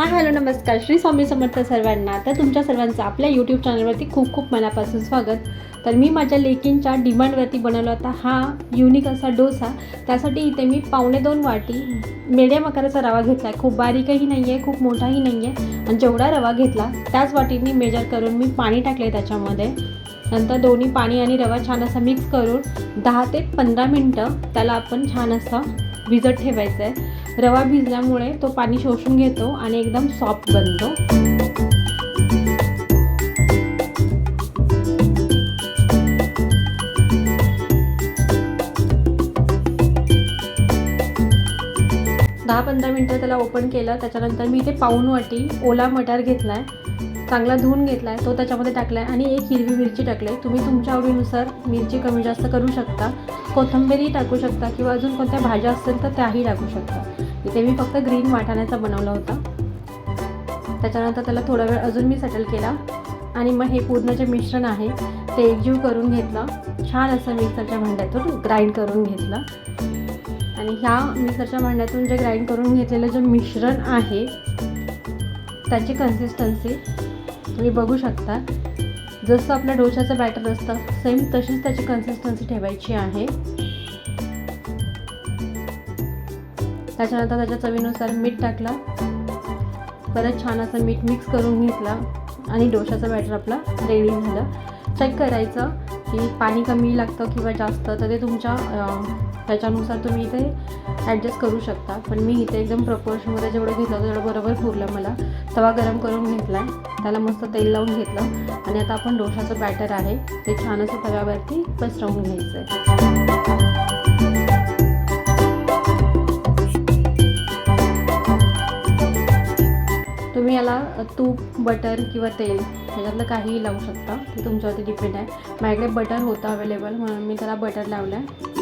हा हॅलो नमस्कार. श्री स्वामी समर्थ सर्वांना तर तुमच्या सर्वांचं आपल्या यूट्यूब चॅनलवरती खूप खूप मनापासून स्वागत. तर मी माझ्या लेकींच्या डिमांडवरती बनवला होता हा युनिक असा डोसा. त्यासाठी इथे मी पावणे दोन वाटी मिडियम आकाराचा रवा घेतला आहे खूप बारीकही नाही आहे खूप मोठाही नाही आहे आणि जेवढा रवा घेतला त्याच वाटीने मेजर करून मी पाणी टाकले त्याच्यामध्ये. नंतर दोन्ही पाणी आणि रवा छान असं मिक्स करून दहा ते पंधरा मिनटं त्याला आपण छान असं भिजत ठेवायचं आहे रवा भिजल्यामुळे तो पाणी शोषून घेतो आणि एकदम सॉफ्ट बनतो. दहा पंधरा मिनटं त्याला ओपन केलं त्याच्यानंतर मी इथे पाऊन वाटी ओला मटार घेतला आहे चांगला धुवून घेतला आहे तो त्याच्यामध्ये टाकला आहे आणि एक हिरवी मिरची टाकली. आहे तुम्ही तुमच्या आवडीनुसार मिरची कमी जास्त करू शकता. कोथिंबीरही टाकू शकता किंवा अजून कोणत्या भाज्या असतील तर त्याही टाकू शकता. इथे मी फक्त ग्रीन वाटाण्याचा बनवला होता. त्याच्यानंतर त्याला थोडा वेळ अजून मी सेटल केला. आणि मग हे पूर्ण जे मिश्रण आहे ते एकजीव करून घेतलं. छान असं मिक्सरच्या भांड्यातून ग्राइंड करून घेतलं. आणि ह्या मिक्सरच्या भांड्यातून जे ग्राइंड करून घेतलेलं जे मिश्रण आहे त्याची कन्सिस्टन्सी तुम्ही बघू शकता. जसं आपल्या डोशाचं बॅटर असतं सेम तशीच त्याची कन्सिस्टन्सी ठेवायची आहे. त्याच्यानंतर त्याच्या चवीनुसार मीठ टाकलं. परत छान असं मीठ मिक्स करून घेतलं. आणि डोशाचं बॅटर आपला रेडी झालं. चेक करायचं. की पाणी कमी लागतं किंवा जास्त तर ते तुमच्या त्याच्यानुसार तुम्ही इथे ॲडजस्ट करू शकता. पण मी इथे एकदम प्रपोर्शनमध्ये जेवढं घेतलं होतं तेवढं बरोबर पुरलं मला. तवा गरम करून घेतला त्याला मस्त तेल लावून घेतलं. आणि आता आपण डोशाचं बॅटर आहे. ते छान असं तव्यावरती पसरवून घ्यायचं आहे तूप बटर किंवा तेल ह्याच्यातलं काहीही लावू शकता. ते तुमच्यावरती डिपेंड आहे. माझ्याकडे बटर होतं अवेलेबल म्हणून मी त्याला बटर लावलं आहे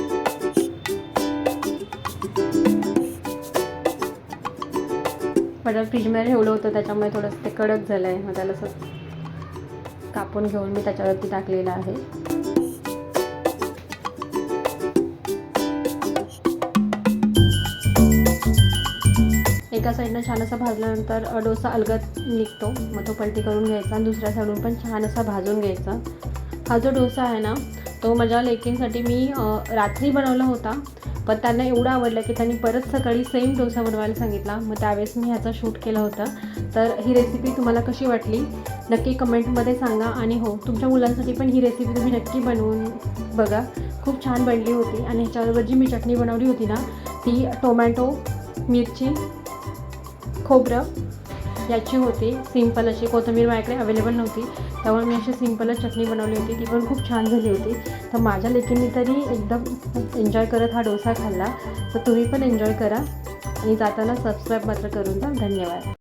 बटर फ्रीजमध्ये ठेवलं होतं त्याच्यामुळे थोडंसं ते कडक झालं आहे मग त्याला असं कापून घेऊन मी त्याच्यावरती टाकलेलं आहे. एका साईडनं छान असा भाजल्यानंतर डोसा अलगत निघतो. मग तो पलटी करून घ्यायचा आणि दुसऱ्या साईडून पण छान असा भाजून घ्यायचा. हा जो डोसा आहे ना तो माझ्या लेकींसाठी मी रात्री बनवला होता. पण त्यांना एवढं आवडलं की त्यांनी परत सकाळी सेम डोसा बनवायला सांगितला. मग त्यावेळेस मी ह्याचा शूट केला होता. तर ही रेसिपी तुम्हाला कशी वाटली? नक्की कमेंटमध्ये सांगा. आणि हो तुमच्या मुलांसाठी पण ही रेसिपी तुम्ही नक्की बनवून बघा. खूप छान बनली होती. आणि ह्याच्याबरोबर जी मी चटणी बनवली होती ना ती टोमॅटो मिरची खोबरं याची होती. सिंपल अशी कोथिंबीर माझ्याकडे अवेलेबल नव्हती. त्यामुळे मी अशी सिंपलच चटणी बनवली होती ती पण खूप छान झाली होती. तर माझ्या लेकींनी तरी एकदम एन्जॉय करत हा डोसा खाल्ला. तर तुम्ही पण एन्जॉय करा. आणि जाताना सबस्क्राईब मात्र करून जा धन्यवाद.